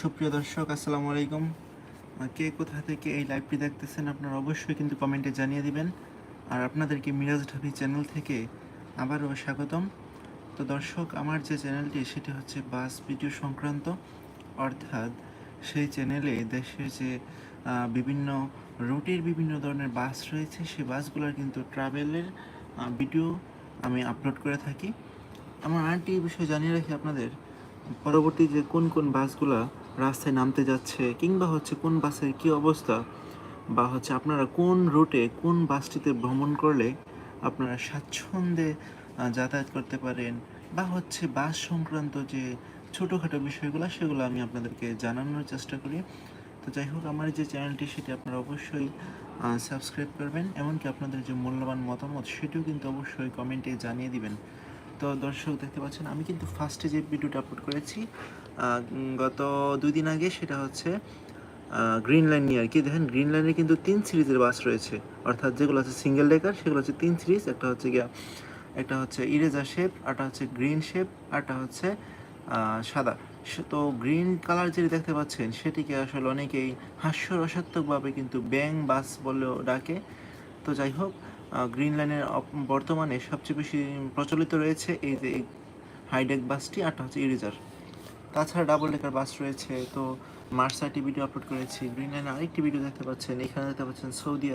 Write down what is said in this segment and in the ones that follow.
সুপ্রিয় দর্শক, আসসালামু আলাইকুম। কে কোথা থেকে এই লাইভটি দেখতেছেন আপনারা অবশ্যই কিন্তু কমেন্টে জানিয়ে দিবেন। আর আপনাদেরকে মিরাজ ঢাবি চ্যানেল থেকে আবারও স্বাগতম। তো দর্শক, আমার যে চ্যানেলটি সেটি হচ্ছে বাস ভিডিও সংক্রান্ত। অর্থাৎ সেই চ্যানেলে দেশের যে বিভিন্ন রুটের বিভিন্ন ধরনের বাস রয়েছে সেই বাসগুলোর কিন্তু ট্রাভেলের ভিডিও আমি আপলোড করে থাকি। আমার আরেকটি বিষয় জানিয়ে রাখি আপনাদের। পরবর্তী যে কোন কোন বাসগুলা রাস্তায় নামতে যাচ্ছে, কিংবা হচ্ছে কোন বাসের কি অবস্থা, বা হচ্ছে আপনারা কোন রুটে কোন বাসটিতে ভ্রমণ করলে আপনারা স্বাচ্ছন্দ্যে যাতায়াত করতে পারেন, বা হচ্ছে বাস সংক্রান্ত যে ছোটোখাটো বিষয়গুলো, সেগুলো আমি আপনাদেরকে জানানোর চেষ্টা করি। তো যাই হোক, আমার যে চ্যানেলটি, সেটি আপনারা অবশ্যই সাবস্ক্রাইব করবেন, এমনকি আপনাদের যে মূল্যবান মতামত, সেটিও কিন্তু অবশ্যই কমেন্টে জানিয়ে দিবেন। তো দর্শক দেখতে পাচ্ছেন, আমি কিন্তু ফার্স্টে যে ভিডিওটা আপলোড করেছি গত দুই দিন আগে সেটা হচ্ছে গ্রিন লাইন নিয়ে আর কি। দেখেন গ্রিন লাইনে কিন্তু তিন সিরিজের বাস রয়েছে। অর্থাৎ যেগুলো আছে সিঙ্গেল ডেকার সেগুলো হচ্ছে তিন সিরিজ একটা হচ্ছে গিয়া, একটা হচ্ছে ইরেজার শেপ আরটা হচ্ছে গ্রিন শেপ আরটা হচ্ছে সাদা। তো গ্রিন কালার যেটি দেখতে পাচ্ছেন, সেটিকে আসলে অনেকেই হাস্যরসাত্মকভাবে কিন্তু ব্যাং বাস বলেও ডাকে। তো যাই হোক গ্রিন লাইনের বর্তমানে সবচেয়ে বেশি প্রচলিত রয়েছে এই যে হাইডেক বাসটি আরটা হচ্ছে ইরিজার তাছাড়া ডাবল ডেকার বাস রয়েছে, তো মার্সাটি ভিডিও আপলোড করেছি। গ্রিন লাইনে আরেকটি ভিডিও দেখতে পাচ্ছেন। এখানে দেখতে পাচ্ছেন সৌদি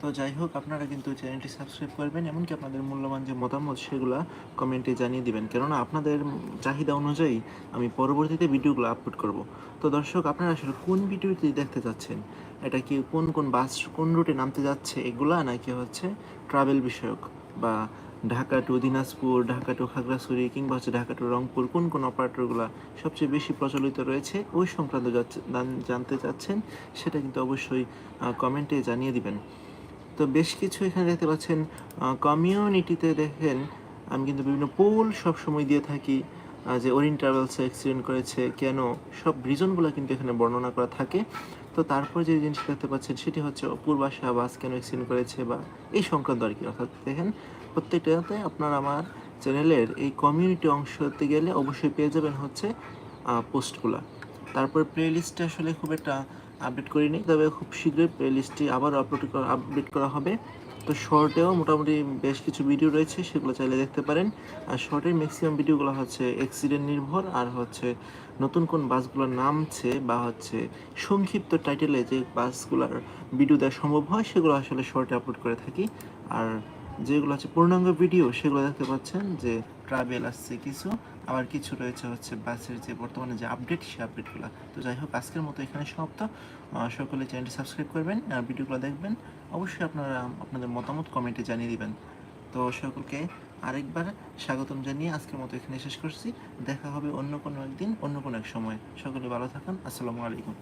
তো যাই হোক, আপনারা কিন্তু চ্যানেলটি সাবস্ক্রাইব করবেন, এমনকি আপনাদের মূল্যবান যে মতামত, সেগুলো কমেন্টে জানিয়ে দিবেন। কেননা আপনাদের চাহিদা অনুযায়ী আমি পরবর্তীতে ভিডিওগুলো আপলোড করব। তো দর্শক, আপনারা আসলে কোন ভিডিওটি দেখতে চাচ্ছেন? এটা কি কোন কোন বাস, কোন রুটে নামতে যাচ্ছে এগুলা, নাকি হচ্ছে ট্রাভেল বিষয়ক? বা ঢাকা টু দিনাজপুর, ঢাকা টু খাগড়াছড়ি, কিংবা হচ্ছে ঢাকা টু রংপুর, কোন কোন অপারেটরগুলো সবচেয়ে বেশি প্রচলিত রয়েছে, ওই সংক্রান্ত জানতে চাচ্ছেন, সেটা কিন্তু অবশ্যই কমেন্টে জানিয়ে দিবেন। তো বেশ কিছু এখানে দেখতে পাচ্ছেন কমিউনিটিতে দেখেন, আমি কিন্তু বিভিন্ন পোল সব সময় দিয়ে থাকি যে ওরিন ট্রাভেলস অ্যাক্সিডেন্ট করেছে, কেন? সব রিজনগুলো কিন্তু এখানে বর্ণনা করা থাকে। তো তারপর যে জিনিসটা দেখতে পাচ্ছেন, সেটি হচ্ছে পূর্বাশা বাস কেন অ্যাক্সিডেন্ট করেছে, বা এই সংক্রান্ত আর কি। অর্থাৎ দেখেন, প্রত্যেকটাতে আপনার আমার চ্যানেলের এই কমিউনিটি অংশতে গেলে অবশ্যই পেয়ে যাবেন হচ্ছে পোস্টগুলো তারপর প্লে লিস্টে আসলে খুব একটা আপডেট করিনি, তবে খুব শীঘ্রই প্লে লিস্টটি আবার আপলোড আপডেট করা হবে। তো শর্টেও মোটামুটি বেশ কিছু ভিডিও রয়েছে, সেগুলো চাইলে দেখতে পারেন। আর শর্টের ম্যাক্সিমাম ভিডিওগুলো হচ্ছে অ্যাক্সিডেন্ট নির্ভর আর হচ্ছে নতুন কোন বাসগুলো নামছে বা হচ্ছে সংক্ষিপ্ত টাইটেলে যে বাসগুলোর ভিডিও দেওয়া সম্ভব হয়, সেগুলো আসলে শর্টে আপলোড করে থাকি। আর যেগুলো হচ্ছে পূর্ণাঙ্গ ভিডিও, সেগুলো দেখতে পাচ্ছেন যে ট্রাভেল আসছে কিছু। আবার কিছু রয়েছে হচ্ছে বাসের যে বর্তমানে যে আপডেট সেই আপডেটগুলো তো যাই হোক, আজকের মতো এখানে সমাপ্ত। সকলে চ্যানেলটি সাবস্ক্রাইব করবেন আর ভিডিওগুলো দেখবেন। অবশ্যই আপনারা, আপনাদের মতামত কমেন্টে জানিয়ে দিবেন। তো সকলকে আরেকবার স্বাগতম জানিয়ে আজকের মতো এখানে শেষ করছি। দেখা হবে অন্য কোনো একদিন, অন্য কোনো এক সময়। সকলে ভালো থাকুন। আসসালামু আলাইকুম।